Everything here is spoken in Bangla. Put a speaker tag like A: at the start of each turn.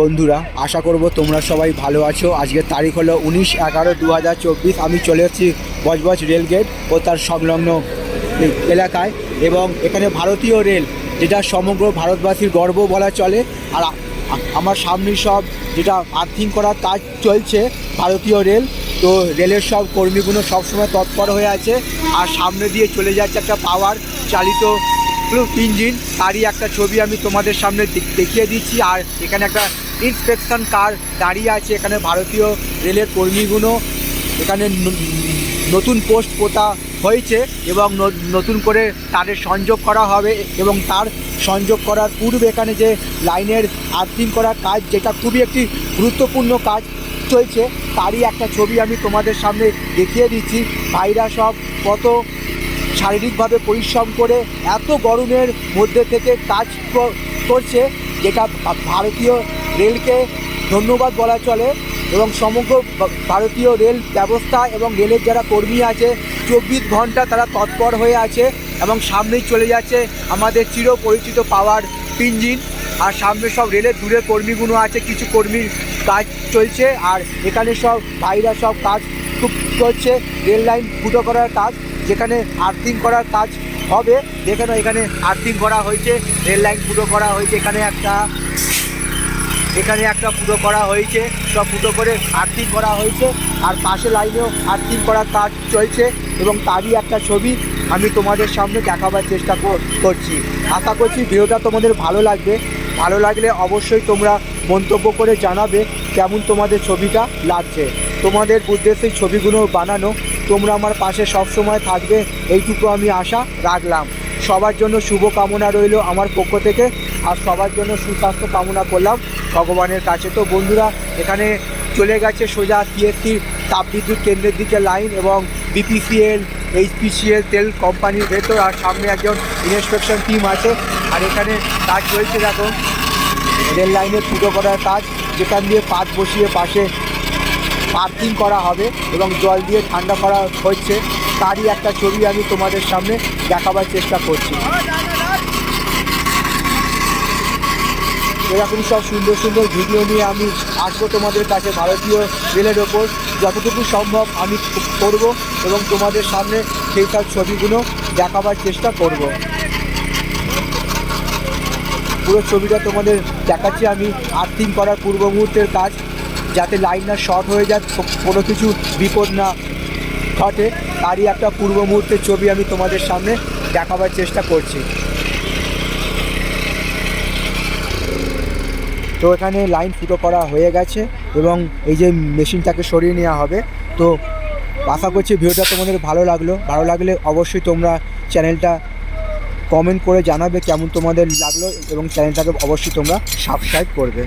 A: বন্ধুরা, আশা করব তোমরা সবাই ভালো আছো। আজকের তারিখ হলো উনিশ এগারো দু হাজার চব্বিশ। আমি চলে এসেছি বজবজ রেলগেট ও তার সংলগ্ন এলাকায় এবং এখানে ভারতীয় রেল, যেটা সমগ্র ভারতবাসীর গর্ব বলা চলে। আর আমার সামনে সব যেটা আর্থিং করার কাজ চলছে, ভারতীয় রেল। তো রেলের সব কর্মীগুলো সবসময় তৎপর হয়ে আছে। আর সামনে দিয়ে চলে যাচ্ছে একটা পাওয়ার চালিত ইঞ্জিন, তারই একটা ছবি আমি তোমাদের সামনে দেখিয়ে দিচ্ছি। আর এখানে একটা ইন্সপেকশন কার দাঁড়িয়ে আছে, এখানে ভারতীয় রেলের কর্মীগুলো। এখানে নতুন পোস্ট পোতা হয়েছে এবং নতুন করে তাদের সংযোগ করা হবে এবং তার সংযোগ করার পূর্বে এখানে যে লাইনের আর্থিং করার কাজ, যেটা খুবই একটি গুরুত্বপূর্ণ কাজ চলছে, তারই একটা ছবি আমি তোমাদের সামনে দেখিয়ে দিচ্ছি। ভাইরা সব কত শারীরিকভাবে পরিশ্রম করে এত গরমের মধ্যে থেকে কাজ করছে, যেটা ভারতীয় রেলকে ধন্যবাদ বলা চলে এবং সমগ্র ভারতীয় রেল ব্যবস্থা এবং রেলের যারা কর্মী আছে, চব্বিশ ঘণ্টা তারা তৎপর হয়ে আছে এবং সামনেই চলে যাচ্ছে আমাদের চিরপরিচিত পাওয়ার ইঞ্জিন। আর সামনে সব রেলের দূরের কর্মীগুলো আছে, কিছু কর্মীর কাজ চলছে, আর এখানে সব ভাইরা সব কাজ খুব চলছে, রেল লাইন ফুটো করার কাজ। যেখানে আর্থিং করার কাজ হবে যেখানে এখানে আর্থিং করা হয়েছে, রেল লাইন ফুটো করা হয়েছে, এখানে একটা এখানে একটা ফুটো করা হয়েছে, সব ফুটো করে আর্থিং করা হয়েছে, আর পাশে লাইনেও আর্থিং করার কাজ চলছে, এবং তারই একটা ছবি আমি তোমাদের সামনে দেখাবার চেষ্টা কর- করছি। আশা করছি ভিডিওটা তোমাদের ভালো লাগবে, ভালো লাগলে অবশ্যই তোমরা মন্তব্য করে জানাবে, কেমন তোমাদের ছবিটা লাগছে। তোমাদের উদ্দেশ্যে ছবিগুলো বানানো, তোমরা আমার পাশে সব সময় থাকবে, এইটুকু আমি আশা রাখলাম। সবার জন্য শুভ কামনা রইল আমার পক্ষ থেকে, আর সবার জন্য সুস্বাস্থ্য কামনা করলাম ভগবানের কাছে। তো বন্ধুরা, এখানে চলে গেছে সোজা সিএসসি তাপবিদ্যুৎ কেন্দ্রের দিকে লাইন এবং বিপিসিএল, এইচপিসিএল তেল কোম্পানির ভেতর, আর সামনে একজন ইন্সপেকশন টিম আছে। আর এখানে কাজ চলছে দেখো, রেল লাইনে ফুটো করার কাজ, যেখান দিয়ে পাত বসিয়ে পাশে পার্কিং করা হবে এবং জল দিয়ে ঠান্ডা করা হচ্ছে। তারই একটা ছবি আমি তোমাদের সামনে দেখাবার চেষ্টা করছি। এরকম সব সুন্দর সুন্দর ভিডিও নিয়ে আমি আসব তোমাদের কাছে ভারতীয় রেলের ওপর। যতটুকু সম্ভব আমি করব এবং তোমাদের সামনে সেই সব ছবিগুলো দেখাবার চেষ্টা করব। পুরো ছবিটা তোমাদের দেখাচ্ছি। আমি আর্থিং করার পূর্ব মুহূর্তের কাজ। যাতে লাইন না শর্ট হয়ে যায় কোনো কিছু বিপদ না ঘটে। তারই একটা পূর্ব মুহূর্তের ছবি আমি তোমাদের সামনে দেখাবার চেষ্টা করছি। তো এখানে লাইন ফুটো করা হয়ে গেছে এবং এই যে মেশিনটাকে সরিয়ে নেওয়া হবে। তো আশা করছি ভিডিওটা তোমাদের ভালো লাগল। ভালো লাগলে অবশ্যই তোমরা চ্যানেলটা কমেন্ট করে জানাবে কেমন তোমাদের লাগল এবং চ্যানেলটাকে অবশ্যই তোমরা সাবস্ক্রাইব করবে।